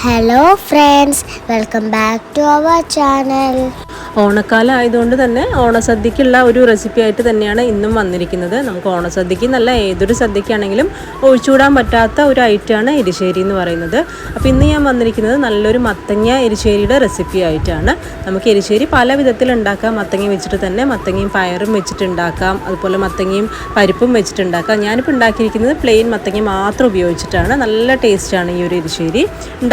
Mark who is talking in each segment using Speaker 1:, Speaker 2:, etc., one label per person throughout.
Speaker 1: Hello friends welcome back to our channel
Speaker 2: ഓണക്കാലം ആയതുകൊണ്ട് തന്നെ ഓണസദ്യക്കുള്ള ഒരു റെസിപ്പി ആയിട്ട് തന്നെയാണ് ഇന്നും വന്നിരിക്കുന്നത്. നമുക്ക് ഓണസദ്യക്ക് നല്ല ഏതൊരു സദ്യക്കാണെങ്കിലും ഒഴിച്ചുകൂടാൻ പറ്റാത്ത ഒരു ഐറ്റമാണ് എരിശ്ശേരി എന്ന് പറയുന്നത്. അപ്പോൾ ഇന്ന് ഞാൻ വന്നിരിക്കുന്നത് നല്ലൊരു മത്തങ്ങ എരിശ്ശേരിയുടെ റെസിപ്പി ആയിട്ടാണ്. നമുക്ക് എരിശ്ശേരി പല വിധത്തിൽ ഉണ്ടാക്കാം. മത്തങ്ങ വെച്ചിട്ട് തന്നെ മത്തങ്ങയും പയറും വെച്ചിട്ട് ഉണ്ടാക്കാം. അതുപോലെ മത്തങ്ങയും പരിപ്പും വെച്ചിട്ട് ഉണ്ടാക്കാം. ഞാനിപ്പോൾ ഉണ്ടാക്കിയിരിക്കുന്നത് പ്ലെയിൻ മത്തങ്ങ മാത്രം ഉപയോഗിച്ചിട്ടാണ്. നല്ല ടേസ്റ്റാണ് ഈ ഒരു എരിശ്ശേരി.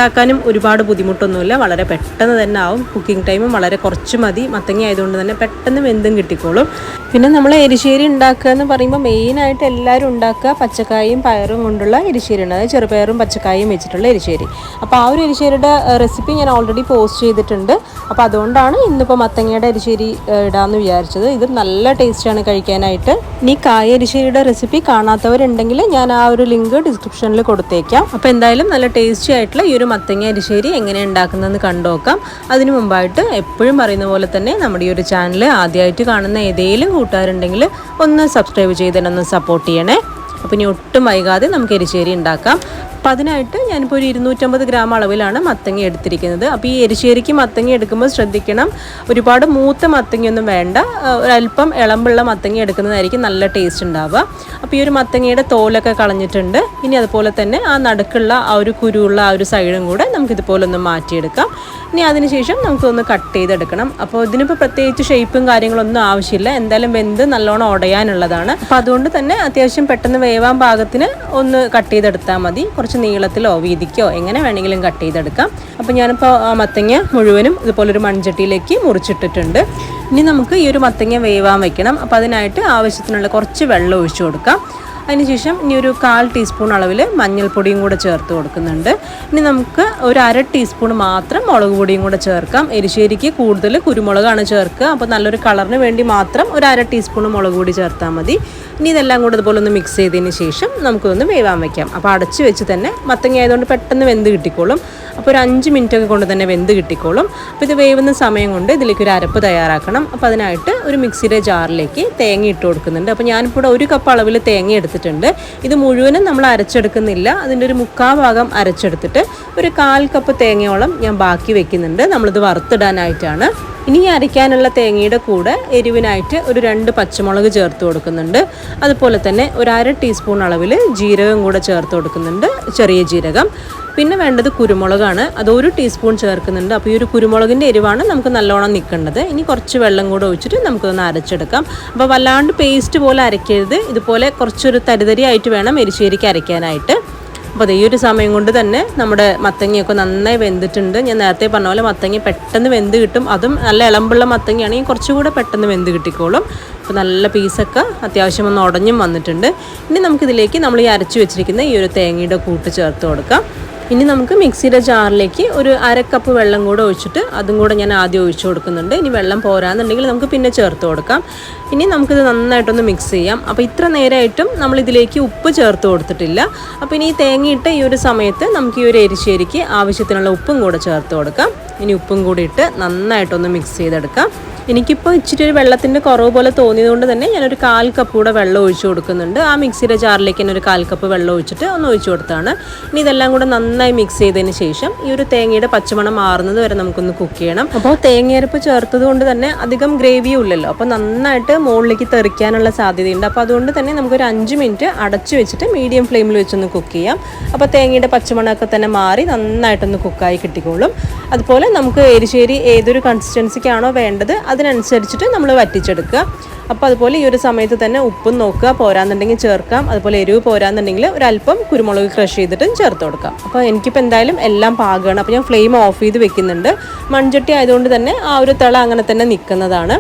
Speaker 2: ഉണ്ടാക്കാനും ഒരുപാട് ബുദ്ധിമുട്ടൊന്നുമില്ല. വളരെ പെട്ടെന്ന് തന്നെ ആവും. കുക്കിംഗ് ടൈമും വളരെ കുറച്ച് മതി. മത്തങ്ങ ആയതുകൊണ്ട് തന്നെ പെട്ടെന്ന് വെന്തും കിട്ടിക്കോളും. പിന്നെ നമ്മൾ എരിശ്ശേരി ഉണ്ടാക്കുക എന്ന് പറയുമ്പോൾ മെയിനായിട്ട് എല്ലാവരും ഉണ്ടാക്കുക പച്ചക്കായും പയറും കൊണ്ടുള്ള എരിശ്ശേരിയാണ്. അതായത് ചെറുപയറും പച്ചക്കായും വെച്ചിട്ടുള്ള എരിശ്ശേരി. അപ്പോൾ ആ ഒരു എരിശ്ശേരിയുടെ റെസിപ്പി ഞാൻ ഓൾറെഡി പോസ്റ്റ് ചെയ്തിട്ടുണ്ട്. അപ്പോൾ അതുകൊണ്ടാണ് ഇന്നിപ്പോൾ മത്തങ്ങയുടെ എരിശ്ശേരി ഇടാമെന്ന് വിചാരിച്ചത്. ഇത് നല്ല ടേസ്റ്റാണ് കഴിക്കാനായിട്ട്. ഇനി കായ എരിശ്ശേരിയുടെ റെസിപ്പി കാണാത്തവരുണ്ടെങ്കിൽ ഞാൻ ആ ഒരു ലിങ്ക് ഡിസ്ക്രിപ്ഷനിൽ കൊടുത്തേക്കാം. അപ്പോൾ എന്തായാലും നല്ല ടേസ്റ്റി ആയിട്ടുള്ള ഈ ഒരു മത്തങ്ങ എരിശ്ശേരി എങ്ങനെ ഉണ്ടാക്കുന്നതെന്ന് കണ്ടുനോക്കാം അതിനു മുമ്പായിട്ട് എപ്പോഴും പറയുന്ന പോലെ തന്നെ നമ്മുടെ ഈ ഒരു ചാനൽ ആദ്യമായിട്ട് കാണുന്ന ഏതെങ്കിലും കൂട്ടുകാരുണ്ടെങ്കിൽ ഒന്ന് സബ്സ്ക്രൈബ് ചെയ്ത് തന്നെ ഒന്ന് സപ്പോർട്ട് ചെയ്യണേ. അപ്പോൾ ഇനി ഒട്ടും വൈകാതെ നമുക്ക് എരിശ്ശേരി ഉണ്ടാക്കാം. അപ്പോൾ അതിനായിട്ട് ഞാനിപ്പോൾ ഒരു ഇരുന്നൂറ്റമ്പത് ഗ്രാം അളവിലാണ് മത്തങ്ങ എടുത്തിരിക്കുന്നത്. അപ്പോൾ ഈ എരിശ്ശേരിക്ക് മത്തങ്ങ എടുക്കുമ്പോൾ ശ്രദ്ധിക്കണം. ഒരുപാട് മൂത്ത മത്തങ്ങയൊന്നും വേണ്ട. ഒരല്പം ഇളമ്പുള്ള മത്തങ്ങ എടുക്കുന്നതായിരിക്കും നല്ല ടേസ്റ്റ് ഉണ്ടാവുക. അപ്പോൾ ഈ ഒരു മത്തങ്ങയുടെ തോലൊക്കെ കളഞ്ഞിട്ടുണ്ട്. ഇനി അതുപോലെ തന്നെ ആ നടുക്കുള്ള ആ ഒരു കുരുവുള്ള ആ ഒരു സൈഡും കൂടെ നമുക്കിതുപോലെ ഒന്ന് മാറ്റിയെടുക്കാം. ഇനി അതിനുശേഷം നമുക്കൊന്ന് കട്ട് ചെയ്തെടുക്കണം. അപ്പോൾ ഇതിനിപ്പോൾ പ്രത്യേകിച്ച് ഷേപ്പും കാര്യങ്ങളൊന്നും ആവശ്യമില്ല. എന്തായാലും വെന്ത് നല്ലോണം ഉടയാനുള്ളതാണ്. അപ്പോൾ അതുകൊണ്ട് തന്നെ അത്യാവശ്യം പെട്ടെന്ന് വേവാൻ പാകത്തിന് ഒന്ന് കട്ട് ചെയ്തെടുത്താൽ മതി. കുറച്ച് നീളത്തിലോ വീതിക്കോ എങ്ങനെ വേണമെങ്കിലും കട്ട് ചെയ്തെടുക്കാം. അപ്പോൾ ഞാനിപ്പോൾ മത്തങ്ങ മുഴുവനും ഇതുപോലെ ഒരു മൺചട്ടിയിലേക്ക് മുറിച്ചിട്ടിട്ടുണ്ട്. ഇനി നമുക്ക് ഈ ഒരു മത്തങ്ങ വേവാൻ വെക്കണം. അപ്പോൾ അതിനായിട്ട് ആവശ്യത്തിനുള്ള കുറച്ച് വെള്ളം ഒഴിച്ചു കൊടുക്കാം. അതിനുശേഷം ഇനി ഒരു കാൽ ടീസ്പൂൺ അളവിൽ മഞ്ഞൾപ്പൊടിയും കൂടെ ചേർത്ത് കൊടുക്കുന്നുണ്ട്. ഇനി നമുക്ക് ഒരു അര ടീസ്പൂൺ മാത്രം മുളക് പൊടിയും കൂടെ ചേർക്കാം. എരിശ്ശേരിക്ക് കൂടുതൽ കുരുമുളകാണ് ചേർക്കുക. അപ്പോൾ നല്ലൊരു കളറിന് വേണ്ടി മാത്രം ഒരു അര ടീസ്പൂൺ മുളക് പൊടി ചേർത്താൽ മതി. ഇനി ഇതെല്ലാം കൂടെ ഇതുപോലെ ഒന്ന് മിക്സ് ചെയ്തതിന് ശേഷം നമുക്കൊന്ന് വേവാൻ വയ്ക്കാം അപ്പോൾ അടച്ച് വെച്ച് തന്നെ മത്തങ്ങ ആയതുകൊണ്ട് പെട്ടെന്ന് വെന്ത് കിട്ടിക്കോളും. അപ്പോൾ ഒരു അഞ്ച് മിനിറ്റ് ഒക്കെ കൊണ്ട് തന്നെ വെന്ത് കിട്ടിക്കോളും. അപ്പോൾ ഇത് വേവുന്ന സമയം കൊണ്ട് ഇതിലേക്ക് ഒരു അരപ്പ് തയ്യാറാക്കണം. അപ്പോൾ അതിനായിട്ട് ഒരു മിക്സിയുടെ ജാറിലേക്ക് തേങ്ങ ഇട്ട് കൊടുക്കുന്നുണ്ട്. അപ്പോൾ ഞാനിപ്പോൾ ഒരു കപ്പ് അളവിൽ തേങ്ങ എടുത്തിട്ടുണ്ട്. ഇത് മുഴുവനും നമ്മൾ അരച്ചെടുക്കുന്നില്ല. അതിന്റെ ഒരു മുക്കാൽ ഭാഗം അരച്ചെടുത്തിട്ട് ഒരു കാൽ കപ്പ് തേങ്ങയോളം ഞാൻ ബാക്കി വെക്കുന്നുണ്ട്. നമ്മളിത് വറുത്തിടാനായിട്ടാണ്. ഇനി അരയ്ക്കാനുള്ള തേങ്ങയുടെ കൂടെ എരിവിനായിട്ട് ഒരു രണ്ട് പച്ചമുളക് ചേർത്ത് കൊടുക്കുന്നുണ്ട്. അതുപോലെ തന്നെ ഒരു അര ടീസ്പൂൺ അളവിൽ ജീരകം കൂടെ ചേർത്ത് കൊടുക്കുന്നുണ്ട് ചെറിയ ജീരകം. പിന്നെ വേണ്ടത് കുരുമുളകാണ്. അത് ഒരു ടീസ്പൂൺ ചേർക്കുന്നുണ്ട്. അപ്പോൾ ഈ ഒരു കുരുമുളകിന്റെ എരിവാണ് നമുക്ക് നല്ലോണം നിൽക്കേണ്ടത്. ഇനി കുറച്ച് വെള്ളം കൂടെ ഒഴിച്ചിട്ട് നമുക്കൊന്ന് അരച്ചെടുക്കാം. അപ്പോൾ വല്ലാണ്ട് പേസ്റ്റ് പോലെ അരയ്ക്കരുത്. ഇതുപോലെ കുറച്ചൊരു തരിതരിയായിട്ട് വേണം എരിശ്ശേരിക്ക് അരയ്ക്കാനായിട്ട്. അപ്പോൾ ഈ ഒരു സമയം കൊണ്ട് തന്നെ നമ്മുടെ മത്തങ്ങയൊക്കെ നന്നായി വെന്തിട്ടുണ്ട്. ഞാൻ നേരത്തെ പറഞ്ഞ പോലെ മത്തങ്ങ പെട്ടെന്ന് വെന്ത് കിട്ടും. അതും നല്ല ഇളമ്പുള്ള മത്തങ്ങയാണെങ്കിൽ കുറച്ചുകൂടെ പെട്ടെന്ന് വെന്ത് കിട്ടിക്കോളും. അപ്പോൾ നല്ല പീസൊക്കെ അത്യാവശ്യം ഒന്ന് ഉടഞ്ഞും വന്നിട്ടുണ്ട്. ഇനി നമുക്കിതിലേക്ക് നമ്മൾ ഈ അരച്ച് വെച്ചിരിക്കുന്ന ഈ ഒരു തേങ്ങയുടെ കൂട്ട് ചേർത്ത് കൊടുക്കാം. ഇനി നമുക്ക് മിക്സിയുടെ ജാറിലേക്ക് ഒരു അര കപ്പ് വെള്ളം കൂടെ ഒഴിച്ചിട്ട് അതും കൂടെ ഞാൻ ആദ്യം ഒഴിച്ചു കൊടുക്കുന്നുണ്ട്. ഇനി വെള്ളം പോരാന്നുണ്ടെങ്കിൽ നമുക്ക് പിന്നെ ചേർത്ത് കൊടുക്കാം. ഇനി നമുക്കിത് നന്നായിട്ടൊന്ന് മിക്സ് ചെയ്യാം. അപ്പോൾ ഇത്ര നേരമായിട്ടും നമ്മൾ ഇതിലേക്ക് ഉപ്പ് ചേർത്ത് കൊടുത്തിട്ടില്ല. അപ്പോൾ ഇനി തേങ്ങയിട്ട് ഈ ഒരു സമയത്ത് നമുക്ക് ഈ ഒരു എരിശ്ശേരിക്ക് ആവശ്യത്തിനുള്ള ഉപ്പും കൂടെ ചേർത്ത് കൊടുക്കാം. ഇനി ഉപ്പും കൂടി ഇട്ട് നന്നായിട്ടൊന്ന് മിക്സ് ചെയ്തെടുക്കാം. എനിക്കിപ്പോൾ ഇച്ചിരി ഒരു വെള്ളത്തിന്റെ കുറവ് പോലെ തോന്നിയതുകൊണ്ട് തന്നെ ഞാനൊരു കാൽ കപ്പ് കൂടെ വെള്ളം ഒഴിച്ചു കൊടുക്കുന്നുണ്ട്. ആ മിക്സിയുടെ ജാറിലേക്ക് തന്നെ ഒരു കാൽ കപ്പ് വെള്ളം ഒഴിച്ചിട്ട് ഒന്ന് ഒഴിച്ചു കൊടുത്താണ്. ഇനി ഇതെല്ലാം കൂടെ നന്നായി മിക്സ് ചെയ്തതിന് ശേഷം ഈ ഒരു തേങ്ങയുടെ പച്ചമണം മാറുന്നത് വരെ നമുക്കൊന്ന് കുക്ക് ചെയ്യണം. അപ്പോൾ തേങ്ങയരപ്പ് ചേർത്തത് കൊണ്ട് തന്നെ അധികം ഗ്രേവിയും ഇല്ലല്ലോ. അപ്പോൾ നന്നായിട്ട് മുകളിലേക്ക് തെറിക്കാനുള്ള സാധ്യതയുണ്ട്. അപ്പോൾ അതുകൊണ്ട് തന്നെ നമുക്കൊരു അഞ്ച് മിനിറ്റ് അടച്ചു വെച്ചിട്ട് മീഡിയം ഫ്ലെയിമിൽ വെച്ചൊന്ന് കുക്ക് ചെയ്യാം. അപ്പോൾ തേങ്ങയുടെ പച്ചമണമൊക്കെ തന്നെ മാറി നന്നായിട്ടൊന്ന് കുക്കായി കിട്ടിക്കോളും. അതുപോലെ നമുക്ക് എരിശ്ശേരി ഏതൊരു കൺസിസ്റ്റൻസിക്കാണോ വേണ്ടത് അതിനനുസരിച്ചിട്ട് നമ്മൾ വറ്റിച്ചെടുക്കുക. അപ്പോൾ അതുപോലെ ഈ ഒരു സമയത്ത് തന്നെ ഉപ്പും നോക്കുക പോരാന്നുണ്ടെങ്കിൽ ചേർക്കാം. അതുപോലെ എരിവ് പോരാന്നുണ്ടെങ്കിൽ ഒരല്പം കുരുമുളക് ക്രഷ് ചെയ്തിട്ടും ചേർത്ത് കൊടുക്കാം. അപ്പോൾ എനിക്കിപ്പോൾ എന്തായാലും എല്ലാം പാകമാണ് അപ്പോൾ ഞാൻ ഫ്ലെയിം ഓഫ് ചെയ്ത് വെക്കുന്നുണ്ട്. മൺചട്ടി ആയതുകൊണ്ട് തന്നെ ആ ഒരു തിള അങ്ങനെ തന്നെ നിൽക്കുന്നതാണ്.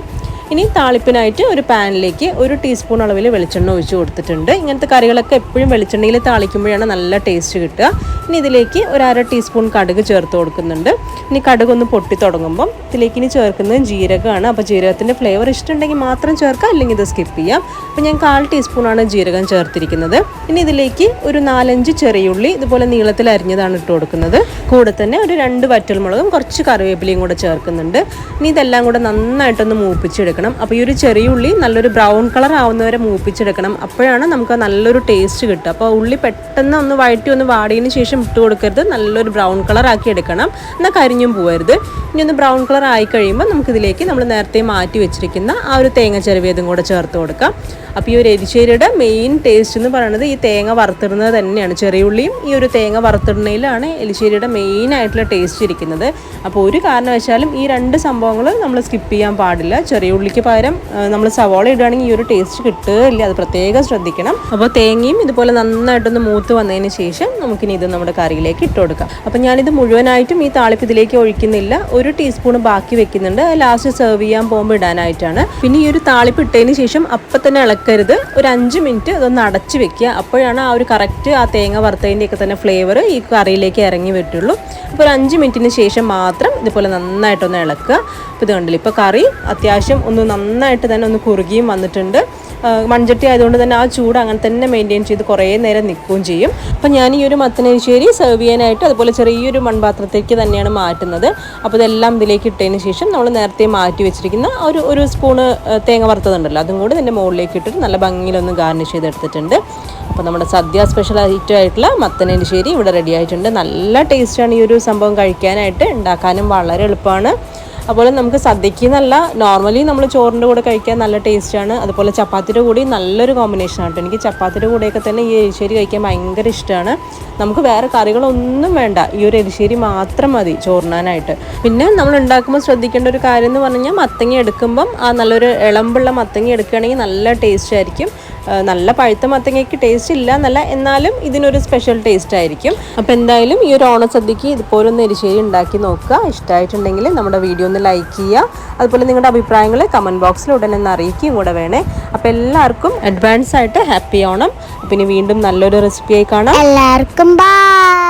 Speaker 2: ഇനി താളിപ്പിനായിട്ട് ഒരു പാനിലേക്ക് ഒരു ടീസ്പൂൺ അളവിൽ വെളിച്ചെണ്ണ ഒഴിച്ചു കൊടുത്തിട്ടുണ്ട്. ഇങ്ങനത്തെ കറികളൊക്കെ എപ്പോഴും വെളിച്ചെണ്ണയിൽ താളിക്കുമ്പോഴാണ് നല്ല ടേസ്റ്റ് കിട്ടുക. ഇനി ഇതിലേക്ക് ഒരു അര ടീസ്പൂൺ കടുക് ചേർത്ത് കൊടുക്കുന്നുണ്ട്. ഇനി കടുക് ഒന്ന് പൊട്ടി തുടങ്ങുമ്പം ഇതിലേക്ക് ഇനി ചേർക്കുന്നത് ജീരകമാണ്. അപ്പോൾ ജീരകത്തിന്റെ ഫ്ലേവർ ഇഷ്ടമുണ്ടെങ്കിൽ മാത്രം ചേർക്കാം അല്ലെങ്കിൽ ഇത് സ്കിപ്പ് ചെയ്യാം. അപ്പോൾ ഞാൻ കാൽ ടീസ്പൂണാണ് ജീരകം ചേർത്തിരിക്കുന്നത്. ഇനി ഇതിലേക്ക് ഒരു നാലഞ്ച് ചെറിയുള്ളി ഇതുപോലെ നീളത്തിൽ അരിഞ്ഞതാണ് ഇട്ട് കൊടുക്കുന്നത്. കൂടെ തന്നെ ഒരു രണ്ട് വറ്റൽമുളകും കുറച്ച് കറിവേപ്പിലയും കൂടെ ചേർക്കുന്നുണ്ട്. ഇനി ഇതെല്ലാം കൂടെ നന്നായിട്ടൊന്ന് മൂപ്പിച്ചെടുക്കണം. മൂപ്പിച്ചെടുക്കണം അപ്പോൾ ഈ ഒരു ചെറിയ ഉള്ളി നല്ലൊരു ബ്രൗൺ കളർ ആവുന്നവരെ മൂപ്പിച്ചെടുക്കണം. അപ്പോഴാണ് നമുക്ക് നല്ലൊരു ടേസ്റ്റ് കിട്ടുക. അപ്പോൾ ഉള്ളി പെട്ടെന്ന് ഒന്ന് വഴറ്റി ഒന്ന് വാടിയതിന് ശേഷം ഇട്ട് കൊടുക്കരുത്. നല്ലൊരു ബ്രൗൺ കളർ ആക്കി എടുക്കണം. എന്നാൽ കരിഞ്ഞും പോകരുത് ഇനി ഒന്ന് ബ്രൗൺ കളർ ആയി കഴിയുമ്പോൾ നമുക്കിതിലേക്ക് നമ്മൾ നേരത്തെ മാറ്റി വെച്ചിരിക്കുന്ന ആ ഒരു തേങ്ങ ചെറുവേതും കൂടെ ചേർത്ത് കൊടുക്കാം. അപ്പോൾ ഈ ഒരു എരിശ്ശേരിയുടെ മെയിൻ ടേസ്റ്റ് എന്ന് പറയുന്നത് ഈ തേങ്ങ വറുത്തിടുന്നത് തന്നെയാണ്. ചെറിയ ഉള്ളിയും ഈ ഒരു തേങ്ങ വറുത്തിടുന്നതിലാണ് എലിശ്ശേരിയുടെ മെയിൻ ആയിട്ടുള്ള ടേസ്റ്റ് ഇരിക്കുന്നത്. അപ്പോൾ ഒരു കാരണവശാലും ഈ രണ്ട് സംഭവങ്ങൾ നമ്മൾ സ്കിപ്പ് ചെയ്യാൻ പാടില്ല. ചെറിയ ഉള്ളിക്ക് പകരം നമ്മൾ സവാള ഇടുകയാണെങ്കിൽ ഈ ഒരു ടേസ്റ്റ് കിട്ടുകയില്ല. അത് പ്രത്യേകം ശ്രദ്ധിക്കണം. അപ്പോൾ തേങ്ങയും ഇതുപോലെ നന്നായിട്ടൊന്ന് മൂത്ത് വന്നതിന് ശേഷം നമുക്കിനി ഇത് നമ്മുടെ കറിയിലേക്ക് ഇട്ട് കൊടുക്കാം. അപ്പോൾ ഞാനിത് മുഴുവനായിട്ടും ഈ താളിപ്പ് ഇതിലേക്ക് ഒഴിക്കുന്നില്ല. ഒരു ടീസ്പൂൺ ബാക്കി വെക്കുന്നുണ്ട്. ലാസ്റ്റ് സെർവ് ചെയ്യാൻ പോകുമ്പോൾ ഇടാനായിട്ടാണ്. പിന്നെ ഈ ഒരു താളിപ്പ് ഇട്ടതിന് ശേഷം അപ്പം തന്നെ ഇളക്കരുത്. ഒരു അഞ്ച് മിനിറ്റ് അതൊന്ന് അടച്ച് വെക്കുക. അപ്പോഴാണ് ആ ഒരു കറക്റ്റ് ആ തേങ്ങ വറുത്തതിന്റെ ഒക്കെ തന്നെ ഫ്ലേവർ ഈ കറിയിലേക്ക് ഇറങ്ങി പറ്റുള്ളൂ അപ്പോൾ ഒരു അഞ്ച് മിനിറ്റിന് ശേഷം മാത്രം ഇതുപോലെ നന്നായിട്ടൊന്ന് ഇളക്കുക. അപ്പോൾ ഇത് കണ്ടില്ല? ഇപ്പോൾ കറി അത്യാവശ്യം ഒന്ന് നന്നായിട്ട് തന്നെ ഒന്ന് കുറുകിയും വന്നിട്ടുണ്ട്. മൺചട്ടി ആയതുകൊണ്ട് തന്നെ ആ ചൂട് അങ്ങനെ തന്നെ മെയിന്റെയിൻ ചെയ്ത് കുറേ നേരം നിൽക്കുകയും ചെയ്യും. അപ്പം ഞാൻ ഈ ഒരു മത്തനശ്ശേരി സെർവ് ചെയ്യാനായിട്ട് അതുപോലെ ചെറിയൊരു മൺപാത്രത്തേക്ക് തന്നെയാണ് മാറ്റുന്നത്. അപ്പോൾ ഇതെല്ലാം ഇതിലേക്ക് ഇട്ടതിന് ശേഷം നമ്മൾ നേരത്തെ മാറ്റി വെച്ചിരിക്കുന്ന ഒരു ഒരു സ്പൂണ് തേങ്ങ വറുത്തതുണ്ടല്ലോ അതും കൂടി ഇതിന്റെ മുകളിലേക്ക് ഇട്ടിട്ട് നല്ല ഭംഗിയിലൊന്ന് ഗാർണിഷ് ചെയ്തെടുത്തിട്ടുണ്ട്. അപ്പോൾ നമ്മുടെ സദ്യ സ്പെഷ്യൽ ഐറ്റം ആയിട്ടുള്ള മത്തനരിശ്ശേരി ഇവിടെ റെഡി ആയിട്ടുണ്ട്. നല്ല ടേസ്റ്റാണ് ഈ ഒരു സംഭവം കഴിക്കാനായിട്ട്. ഉണ്ടാക്കാനും വളരെ എളുപ്പമാണ്. അതുപോലെ നമുക്ക് സദ്യക്ക് നല്ല നോർമലി നമ്മൾ ചോറിന്റെ കൂടെ കഴിക്കാൻ നല്ല ടേസ്റ്റാണ് അതുപോലെ ചപ്പാത്തിയുടെ കൂടി നല്ലൊരു കോമ്പിനേഷൻ ആണ് എനിക്ക് ചപ്പാത്തിയുടെ കൂടെയൊക്കെ തന്നെ ഈ എരിശ്ശേരി കഴിക്കാൻ ഭയങ്കര ഇഷ്ടമാണ് നമുക്ക് വേറെ കറികളൊന്നും വേണ്ട. ഈ ഒരു എരിശ്ശേരി മാത്രം മതി ചോറിനാനായിട്ട്. പിന്നെ നമ്മൾ ഉണ്ടാക്കുമ്പോൾ ശ്രദ്ധിക്കേണ്ട ഒരു കാര്യം എന്ന് പറഞ്ഞാൽ മത്തങ്ങ എടുക്കുമ്പം ആ നല്ലൊരു ഇളമ്പുള്ള മത്തങ്ങ എടുക്കുകയാണെങ്കിൽ നല്ല ടേസ്റ്റ് ആയിരിക്കും. നല്ല പഴുത്ത മത്തങ്ങയ്ക്ക് ടേസ്റ്റ് ഇല്ല എന്നല്ല എന്നാലും ഇതിനൊരു സ്പെഷ്യൽ ടേസ്റ്റ് ആയിരിക്കും. അപ്പോൾ എന്തായാലും ഈ ഒരു ഓണസദ്യക്ക് ഇതുപോലെ ഒന്ന് എരിശ്ശേരി ഉണ്ടാക്കി നോക്കുക. ഇഷ്ടമായിട്ടുണ്ടെങ്കിൽ നമ്മുടെ വീഡിയോ ഒന്ന് ലൈക്ക് ചെയ്യുക. അതുപോലെ നിങ്ങളുടെ അഭിപ്രായങ്ങൾ കമന്റ് ബോക്സിൽ ഉടനെ ഒന്ന് അറിയിക്കുകയും കൂടെ വേണേ. അപ്പോൾ എല്ലാവർക്കും അഡ്വാൻസ് ആയിട്ട് ഹാപ്പി ഓണം. പിന്നെ വീണ്ടും നല്ലൊരു റെസിപ്പിയായി കാണാം.
Speaker 1: എല്ലാവർക്കും ബൈ